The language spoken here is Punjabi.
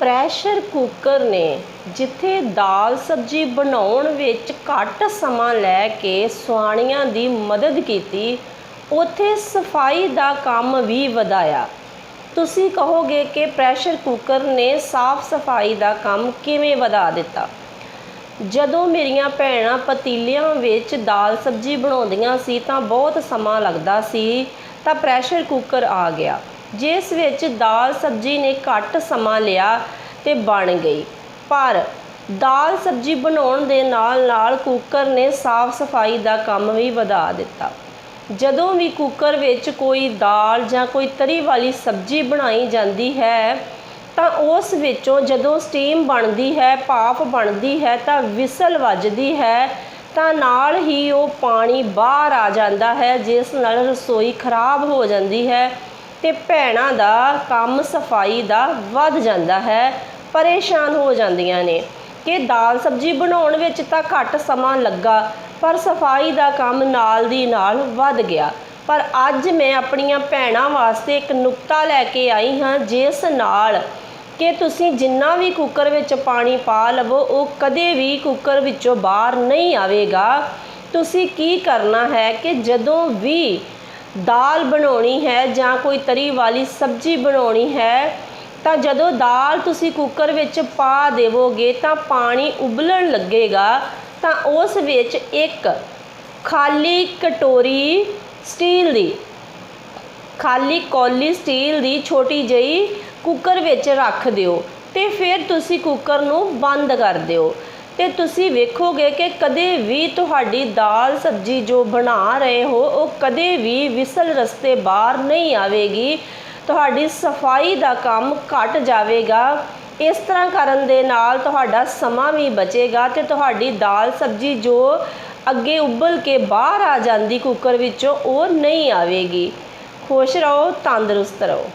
ਪ੍ਰੈਸ਼ਰ ਕੁੱਕਰ ਨੇ ਜਿੱਥੇ ਦਾਲ ਸਬਜ਼ੀ ਬਣਾਉਣ ਵਿੱਚ ਘੱਟ ਸਮਾਂ ਲੈ ਕੇ ਸੁਆਣੀਆਂ ਦੀ ਮਦਦ ਕੀਤੀ, ਉੱਥੇ ਸਫ਼ਾਈ ਦਾ ਕੰਮ ਵੀ ਵਧਾਇਆ। ਤੁਸੀਂ ਕਹੋਗੇ ਕਿ ਪ੍ਰੈਸ਼ਰ ਕੁੱਕਰ ਨੇ ਸਾਫ਼ ਸਫ਼ਾਈ ਦਾ ਕੰਮ ਕਿਵੇਂ ਵਧਾ ਦਿੱਤਾ? ਜਦੋਂ ਮੇਰੀਆਂ ਭੈਣਾਂ ਪਤੀਲਿਆਂ ਵਿੱਚ ਦਾਲ ਸਬਜ਼ੀ ਬਣਾਉਂਦੀਆਂ ਸੀ ਤਾਂ ਬਹੁਤ ਸਮਾਂ ਲੱਗਦਾ ਸੀ, ਤਾਂ ਪ੍ਰੈਸ਼ਰ ਕੁੱਕਰ ਆ ਗਿਆ। ਜਿਸ ਵਿੱਚ ਦਾਲ ਸਬਜ਼ੀ ਨੇ ਘੱਟ ਸਮਾਂ ਲਿਆ ਤੇ ਬਣ ਗਈ। ਪਰ ਦਾਲ ਸਬਜ਼ੀ ਬਣਾਉਣ ਦੇ ਨਾਲ ਨਾਲ ਕੁੱਕਰ ਨੇ ਸਾਫ਼ ਸਫ਼ਾਈ ਦਾ ਕੰਮ ਵੀ ਵਧਾ ਦਿੱਤਾ। ਜਦੋਂ ਵੀ ਕੁੱਕਰ ਵਿੱਚ ਕੋਈ ਦਾਲ ਜਾਂ ਕੋਈ ਤਰੀ ਵਾਲੀ ਸਬਜ਼ੀ ਬਣਾਈ ਜਾਂਦੀ ਹੈ, ਤਾਂ ਉਸ ਵਿੱਚੋਂ ਜਦੋਂ ਸਟੀਮ ਬਣਦੀ ਹੈ, ਭਾਫ ਬਣਦੀ ਹੈ, ਤਾਂ ਵਿਸਲ ਵੱਜਦੀ ਹੈ, ਤਾਂ ਨਾਲ ਹੀ ਉਹ ਪਾਣੀ ਬਾਹਰ ਆ ਜਾਂਦਾ ਹੈ, ਜਿਸ ਨਾਲ ਰਸੋਈ ਖਰਾਬ ਹੋ ਜਾਂਦੀ ਹੈ। ਤੇ ਭੈਣਾਂ ਦਾ ਕੰਮ ਸਫ਼ਾਈ ਦਾ ਵੱਧ ਜਾਂਦਾ ਹੈ, ਪਰੇਸ਼ਾਨ ਹੋ ਜਾਂਦੀਆਂ ਨੇ। ਕਿ ਦਾਲ ਸਬਜ਼ੀ ਬਣਾਉਣ ਵਿੱਚ ਤਾਂ ਘੱਟ ਸਮਾਂ ਲੱਗਾ, ਪਰ ਸਫ਼ਾਈ ਦਾ ਕੰਮ ਨਾਲ ਦੀ ਨਾਲ ਵੱਧ ਗਿਆ। ਪਰ ਅੱਜ ਮੈਂ ਆਪਣੀਆਂ ਭੈਣਾਂ ਵਾਸਤੇ ਇੱਕ ਨੁਕਤਾ ਲੈ ਕੇ ਆਈ ਹਾਂ, ਜਿਸ ਨਾਲ ਕਿ ਤੁਸੀਂ ਜਿੰਨਾ ਵੀ ਕੁੱਕਰ ਵਿੱਚ ਪਾਣੀ ਪਾ ਲਵੋ, ਉਹ ਕਦੇ ਵੀ ਕੁੱਕਰ ਵਿੱਚੋਂ ਬਾਹਰ ਨਹੀਂ ਆਵੇਗਾ। ਤੁਸੀਂ ਕੀ ਕਰਨਾ ਹੈ ਕਿ ਜਦੋਂ ਵੀ ਦਾਲ ਬਣਾਉਣੀ ਹੈ ਜਾਂ ਕੋਈ ਤਰੀ ਵਾਲੀ ਸਬਜ਼ੀ ਬਣਾਉਣੀ ਹੈ, ਤਾਂ ਜਦੋਂ ਦਾਲ ਤੁਸੀਂ ਕੁੱਕਰ ਵਿੱਚ ਪਾ ਦੇਵੋਗੇ ਤਾਂ ਪਾਣੀ ਉਬਲਣ ਲੱਗੇਗਾ, ਤਾਂ ਉਸ ਵਿੱਚ ਇੱਕ ਖਾਲੀ ਕਟੋਰੀ ਸਟੀਲ ਦੀ, ਖਾਲੀ ਕੌਲੀ ਸਟੀਲ ਦੀ ਛੋਟੀ ਜਿਹੀ ਕੁੱਕਰ ਵਿੱਚ ਰੱਖ ਦਿਓ ਤੇ ਫਿਰ ਤੁਸੀਂ ਕੁੱਕਰ ਨੂੰ ਬੰਦ ਕਰ ਦਿਓ। ਤੇ ਤੁਸੀਂ ਵੇਖੋਗੇ ਕਿ ਕਦੇ ਵੀ ਤੁਹਾਡੀ ਦਾਲ ਸਬਜ਼ੀ ਜੋ ਬਣਾ ਰਹੇ ਹੋ, ਉਹ ਕਦੇ ਵੀ ਵਿਸਲ ਰਸਤੇ ਬਾਹਰ ਨਹੀਂ ਆਵੇਗੀ। ਤੁਹਾਡੀ ਸਫ਼ਾਈ ਦਾ ਕੰਮ ਘਟ ਜਾਵੇਗਾ। ਇਸ ਤਰ੍ਹਾਂ ਕਰਨ ਦੇ ਨਾਲ ਤੁਹਾਡਾ ਸਮਾਂ ਵੀ ਬਚੇਗਾ ਤੇ ਤੁਹਾਡੀ ਦਾਲ ਸਬਜ਼ੀ ਜੋ ਅੱਗੇ ਉਬਲ ਕੇ ਬਾਹਰ ਆ ਜਾਂਦੀ ਕੁੱਕਰ ਵਿੱਚੋਂ, ਉਹ ਨਹੀਂ ਆਵੇਗੀ। ਖੁਸ਼ ਰਹੋ, ਤੰਦਰੁਸਤ ਰਹੋ।